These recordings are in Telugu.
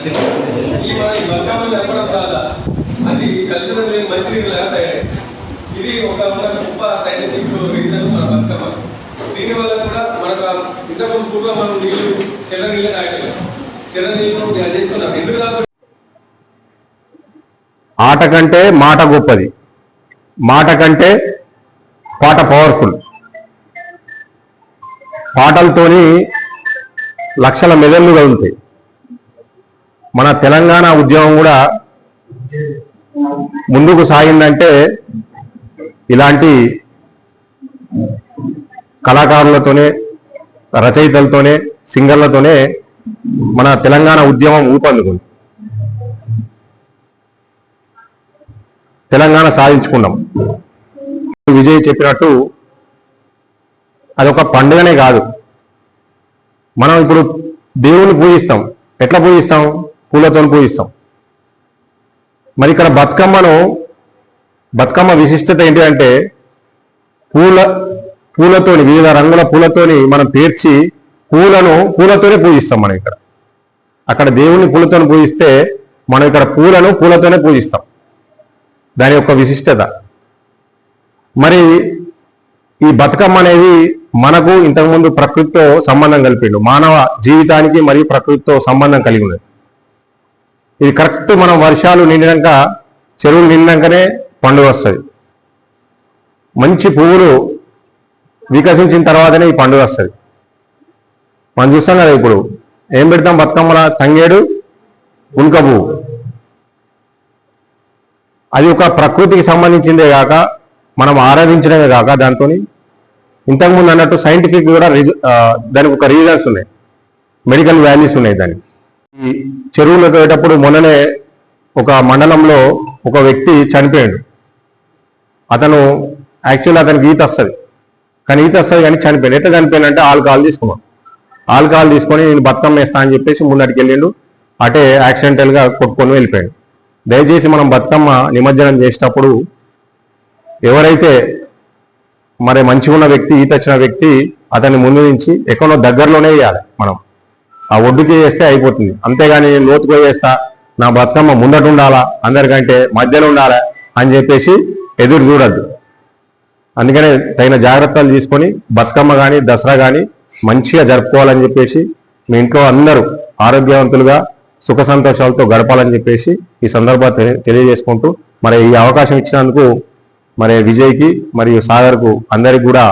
ఈ మన ఈ బతుకమ్మలు అది కలిసిన మంచినీళ్ళు లేకపోతే ఇది ఒక ఒక గొప్ప సైంటిఫిక్ రీజన్ మన బతుకమ్మ దీనివల్ల కూడా మనకు ఇంతకు ఇంతకుముందు పూర్వం మనం నీళ్ళు చెల్ల నీళ్ళు తాగలేదు చెల్ల నీళ్ళు అది చేసుకున్నాం ఎందుకు ఆట కంటే మాట గొప్పది. మాట కంటే పాట పవర్ఫుల్ పాటలతోని లక్షల మెదళ్ళు కదులుతాయి మన తెలంగాణ ఉద్యమం కూడా ముందుకు సాగిందంటే ఇలాంటి కళాకారులతోనే రచయితలతోనే సింగర్లతోనే మన తెలంగాణ ఉద్యమం ఊపందుకుంది. తెలంగాణ సాధించుకున్నాం. విజయ్ చెప్పినట్టు అదొక పండుగనే కాదు. మనం ఇప్పుడు దేవుని పూజిస్తాం. ఎట్లా పూజిస్తాం? పూలతో పూజిస్తాం. మరి ఇక్కడ బతుకమ్మను బతుకమ్మ విశిష్టత ఏంటి అంటే పూల పూలతోని వివిధ రంగుల పూలతోని మనం పేర్చి పూలను పూలతోనే పూజిస్తాం మనం ఇక్కడ. అక్కడ దేవుని పూలతోని పూజిస్తే మనం ఇక్కడ పూలను పూలతోనే పూజిస్తాం. దాని యొక్క విశిష్టత. మరి ఈ బతుకమ్మ అనేది మనకు ఇంతకుముందు ప్రకృతితో సంబంధం కలిపిండు. మానవ జీవితానికి మరియు ప్రకృతితో సంబంధం కలిగి ఉన్నది. ఇది కరెక్ట్ మనం వర్షాలు నిండినాక చెరువులు నిండినాకనే పండుగ వస్తుంది. మంచి పువ్వులు వికసించిన తర్వాతనే ఈ పండుగ వస్తుంది. మనం చూస్తాం కదా ఇప్పుడు ఏం పెడతాం బతుకమ్మల తంగేడు? ఉల్క పువ్వు. అది ఒక ప్రకృతికి సంబంధించిందే కాక మనం ఆరాధించడమే కాక దాంతో ఇంతకుముందు అన్నట్టు సైంటిఫిక్ కూడా దానికి ఒక రీజన్స్ ఉన్నాయి. మెడికల్ వాల్యూస్ ఉన్నాయి దానికి. ఈ చెరువులకు పోయేటప్పుడు మొన్ననే ఒక మండలంలో ఒక వ్యక్తి చనిపోయాడు. అతను యాక్చువల్లీ అతనికి ఈత వస్తుంది. కానీ ఈత వస్తుంది కానీ చనిపోయాడు. ఎట్లా చనిపోయాడంటే ఆల్కహాల్ తీసుకున్నాడు. ఆల్కహాల్ తీసుకొని నేను బతుకమ్మ వేస్తా అని చెప్పేసి ముందటికి వెళ్ళిండు. అటే యాక్సిడెంటల్గా కొట్టుకొని వెళ్ళిపోయాడు. దయచేసి మనం బతుకమ్మ నిమజ్జనం చేసేటప్పుడు ఎవరైతే మరి మంచిగా ఉన్న వ్యక్తి ఈత వచ్చిన వ్యక్తి అతన్ని ముందు నుంచి ఎక్కడో దగ్గరలోనే వేయాలి మనం. ఆ ఒడ్డుకి వేస్తే అయిపోతుంది. అంతేగాని నేను లోతుకు వేస్తా నా బతుకమ్మ ముందట ఉండాలా అందరికంటే మధ్యలో ఉండాలా అని చెప్పేసి ఎదురు చూడద్దు. అందుకనే తగిన జాగ్రత్తలు తీసుకొని బతుకమ్మ కానీ దసరా కానీ మంచిగా జరుపుకోవాలని చెప్పేసి మీ ఇంట్లో అందరూ ఆరోగ్యవంతులుగా సుఖ సంతోషాలతో గడపాలని చెప్పేసి ఈ సందర్భాలు తె- తెలియజేసుకుంటూ మరి ఈ అవకాశం ఇచ్చినందుకు మరి విజయ్కి మరియు సాగర్కు అందరికి కూడా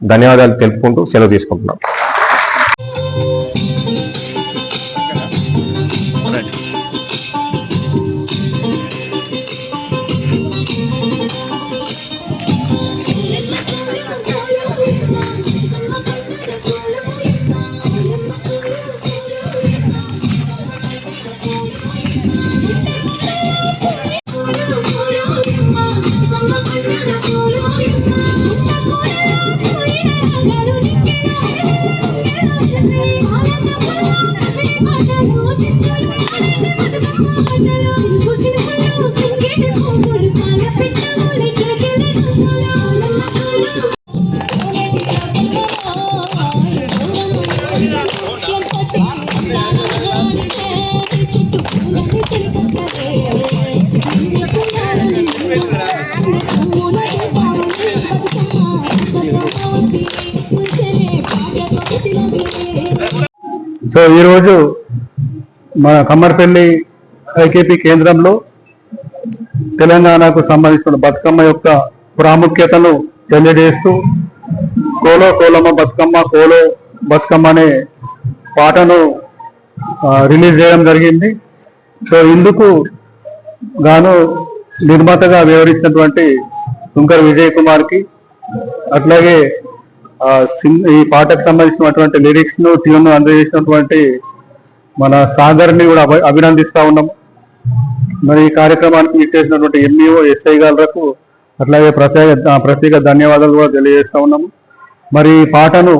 ధన్యవాదాలు తెలుపుకుంటూ సెలవు తీసుకుంటున్నాం. సో ఈరోజు మన కమ్మర్పల్లి ఐకేపీ కేంద్రంలో తెలంగాణకు సంబంధించిన బతుకమ్మ యొక్క ప్రాముఖ్యతను తెలియజేస్తూ కోలో కోలమ్మ బతుకమ్మ కోలో బతుకమ్మ అనే పాటను రిలీజ్ చేయడం జరిగింది. సో ఇందుకు గాను నిర్మాతగా వ్యవహరించినటువంటి శంకర్ విజయ్ కుమార్కి అట్లాగే ఈ పాటకు సంబంధించినటువంటి లిరిక్స్ను ట్యూన్ అందజేసినటువంటి మన సాగర్ని కూడా అభినందిస్తా ఉన్నాం. మరి ఈ కార్యక్రమానికి ఇచ్చేసినటువంటి ఎంఈఓ ఎస్ఐ గారులకు అట్లాగే ప్రత్యేక ప్రత్యేక ధన్యవాదాలు కూడా తెలియజేస్తా ఉన్నాము మరి ఈ పాటను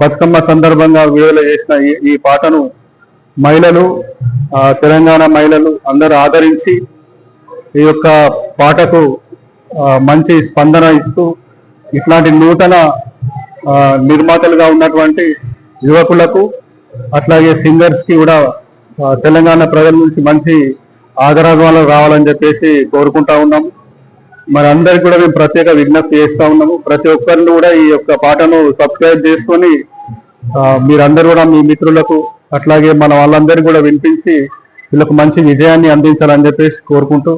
బతుకమ్మ సందర్భంగా విడుదల చేసిన ఈ- ఈ పాటను మహిళలు తెలంగాణ మహిళలు అందరూ ఆదరించి ఈ యొక్క పాటకు మంచి స్పందన ఇస్తూ ఇట్లాంటి నూతన నిర్మాతలుగా ఉన్నటువంటి యువకులకు అట్లాగే సింగర్స్కి కూడా తెలంగాణ ప్రజల నుంచి మంచి ఆదరాలు రావాలని చెప్పేసి కోరుకుంటా ఉన్నాము. మరి అందరికి కూడా మేము ప్రత్యేక విజ్ఞప్తి చేస్తూ ఉన్నాము. ప్రతి ఒక్కరిని కూడా ఈ యొక్క పాటను సబ్స్క్రైబ్ చేసుకొని మీరందరూ కూడా మీ మిత్రులకు అట్లాగే మన వాళ్ళందరికీ కూడా వినిపించి వీళ్ళకు మంచి విజయాన్ని అందించాలని చెప్పేసి కోరుకుంటూ